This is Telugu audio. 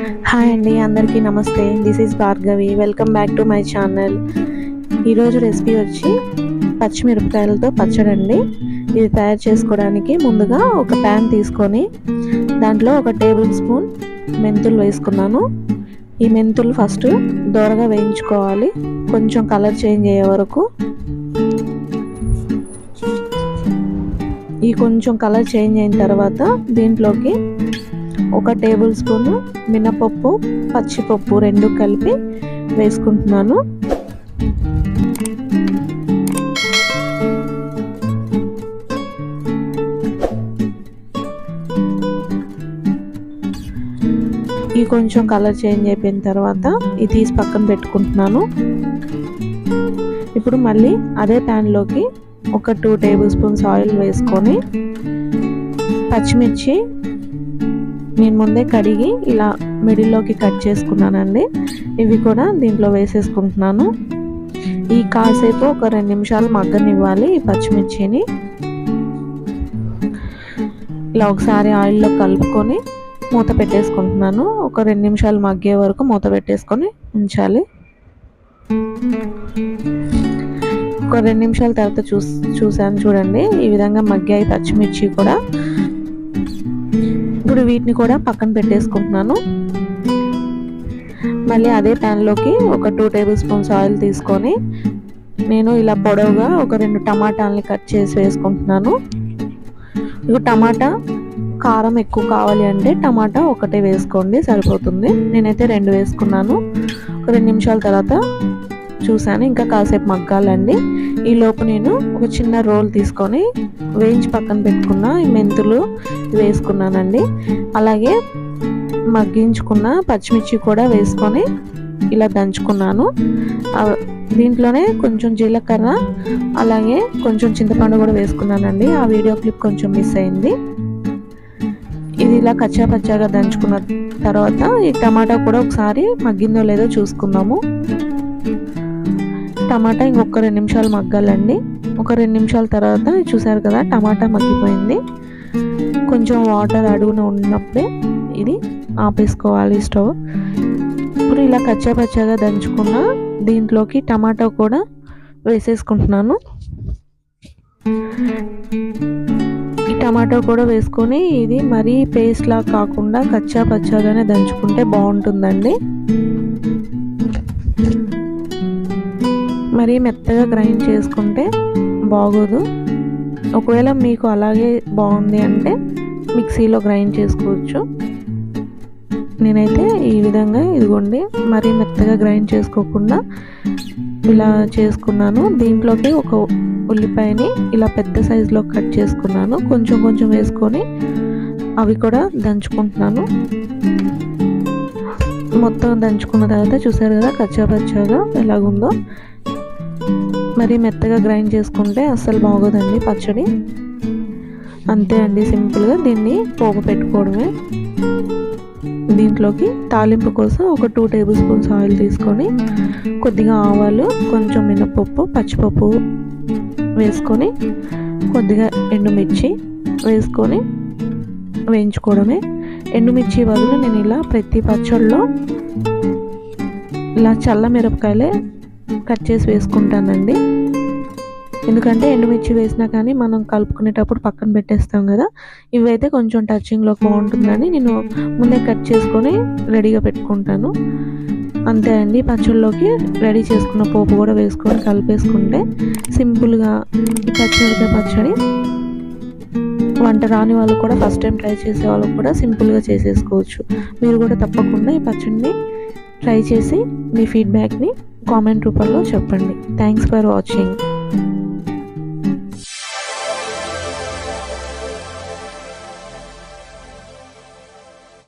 హాయ్ అండి అందరికీ నమస్తే. This is Bhargavi welcome back to my channel ఈరోజు రెసిపీ వచ్చి పచ్చిమిరపకాయలతో పచ్చడి అండి ఇది తయారు చేసుకోవడానికి ముందుగా ఒక ప్యాన్ తీసుకొని దాంట్లో ఒక టేబుల్ స్పూన్ మెంతులు వేసుకున్నాను. ఈ మెంతులు ఫస్ట్ దోరగా వేయించుకోవాలి. కొంచెం కలర్ చేంజ్ అయ్యే వరకు. ఈ కొంచెం కలర్ చేంజ్ అయిన తర్వాత దీంట్లోకి ఒక టేబుల్ స్పూన్ మినపప్పు పచ్చిపప్పు రెండు కలిపి వేసుకుంటున్నాను. ఈ కొంచెం కలర్ చేంజ్ అయిపోయిన తర్వాత ఇది తీసి పక్కన పెట్టుకుంటున్నాను. ఇప్పుడు మళ్ళీ అదే ప్యాన్లోకి ఒక టూ టేబుల్ స్పూన్స్ ఆయిల్ వేసుకొని పచ్చిమిర్చి నేను ముందే కడిగి ఇలా మిడిల్లోకి కట్ చేసుకున్నానండి. ఇవి కూడా దీంట్లో వేసేసుకుంటున్నాను. ఈ కాసేపు ఒక రెండు నిమిషాలు మగ్గనివ్వాలి ఈ పచ్చిమిర్చిని. ఇలా ఒకసారి ఆయిల్లో కలుపుకొని మూత పెట్టేసుకుంటున్నాను. ఒక రెండు నిమిషాలు మగ్గే వరకు మూత పెట్టేసుకొని ఉంచాలి. ఒక రెండు నిమిషాల తర్వాత చూ చూసాను చూడండి. ఈ విధంగా మగ్గాయి పచ్చిమిర్చి కూడా. ఇప్పుడు వీటిని కూడా పక్కన పెట్టేసుకుంటున్నాను. మళ్ళీ అదే ప్యాన్లోకి ఒక టూ టేబుల్ స్పూన్స్ ఆయిల్ తీసుకొని నేను ఇలా పొడవుగా ఒక రెండు టమాటాలని కట్ చేసి వేసుకుంటున్నాను. ఇక టమాటా కారం ఎక్కువ కావాలి అంటే టమాటా ఒకటే వేసుకోండి సరిపోతుంది. నేనైతే రెండు వేసుకున్నాను. ఒక రెండు నిమిషాల తర్వాత చూసాను ఇంకా కాసేపు మగ్గాలండి. ఈ లోపు నేను ఒక చిన్న రోల్ తీసుకొని వేయించి పక్కన పెట్టుకున్న ఈ మెంతులు వేసుకున్నానండి. అలాగే మగ్గించుకున్న పచ్చిమిర్చి కూడా వేసుకొని ఇలా దంచుకున్నాను. దీంట్లోనే కొంచెం జీలకర్ర అలాగే కొంచెం చింతపండు కూడా వేసుకున్నానండి. ఆ వీడియో క్లిప్ కొంచెం మిస్ అయింది. ఇది ఇలా కచ్చా పచ్చాగా దంచుకున్న తర్వాత ఈ టమాటా కూడా ఒకసారి మగ్గిందో లేదో చూసుకుందాము. టమాటా ఇంకొక రెండు నిమిషాలు మగ్గాలండి. ఒక రెండు నిమిషాల తర్వాత చూసారు కదా టమాటా మగ్గిపోయింది. కొంచెం వాటర్ అడుగున ఉన్నప్పుడే ఇది ఆపేసుకోవాలి స్టవ్. ఇప్పుడు ఇలా కచ్చాపచ్చాగా దంచుకున్న దీంట్లోకి టమాటా కూడా వేసేసుకుంటున్నాను. ఈ టమాటో కూడా వేసుకొని ఇది మరీ పేస్ట్ లా కాకుండా కచ్చా పచ్చాగానే దంచుకుంటే బాగుంటుందండి. మరీ మెత్తగా గ్రైండ్ చేసుకుంటే బాగోదు. ఒకవేళ మీకు అలాగే బాగుంది అంటే మిక్సీలో గ్రైండ్ చేసుకోవచ్చు. నేనైతే ఈ విధంగా ఇదిగోండి మరీ మెత్తగా గ్రైండ్ చేసుకోకుండా ఇలా చేసుకున్నాను. దీంట్లోకి ఒక ఉల్లిపాయని ఇలా పెద్ద సైజులో కట్ చేసుకున్నాను. కొంచెం కొంచెం వేసుకొని అవి కూడా దంచుకుంటున్నాను. మొత్తం దంచుకున్న తర్వాత చూసారు కదా కచ్చాపచ్చాగా ఎలాగుందో. మరి మెత్తగా గ్రైండ్ చేసుకుంటే అస్సలు బాగోదండి పచ్చడి. అంతే అండి సింపుల్గా దీన్ని పోపు పెట్టుకోవడమే. దీంట్లోకి తాలింపు కోసం ఒక టూ టేబుల్ స్పూన్స్ ఆయిల్ తీసుకొని కొద్దిగా ఆవాలు కొంచెం మినపప్పు పచ్చిపప్పు వేసుకొని కొద్దిగా ఎండుమిర్చి వేసుకొని వేయించుకోవడమే. ఎండుమిర్చి బదులు నేను ఇలా ప్రతి పచ్చడిలో ఇలా చల్ల మిరపకాయలే కట్ చేసి వేసుకుంటానండి. ఎందుకంటే ఎండుమిర్చి వేసినా కానీ మనం కలుపుకునేటప్పుడు పక్కన పెట్టేస్తాం కదా ఇవైతే కొంచెం టచింగ్లో బాగుంటుందని నేను ముందే కట్ చేసుకొని రెడీగా పెట్టుకుంటాను. అంతే అండి పచ్చళ్ళలోకి రెడీ చేసుకున్న పోపు కూడా వేసుకొని కలిపేసుకుంటే సింపుల్గా ఈ పచ్చడికాయ పచ్చడి వంట రాని వాళ్ళు కూడా ఫస్ట్ టైం ట్రై చేసే వాళ్ళకు కూడా సింపుల్గా చేసేసుకోవచ్చు. మీరు కూడా తప్పకుండా ఈ పచ్చడిని ట్రై చేసి మీ ఫీడ్బ్యాక్ని కామెంట్ రూపంలో చెప్పండి. Thanks for watching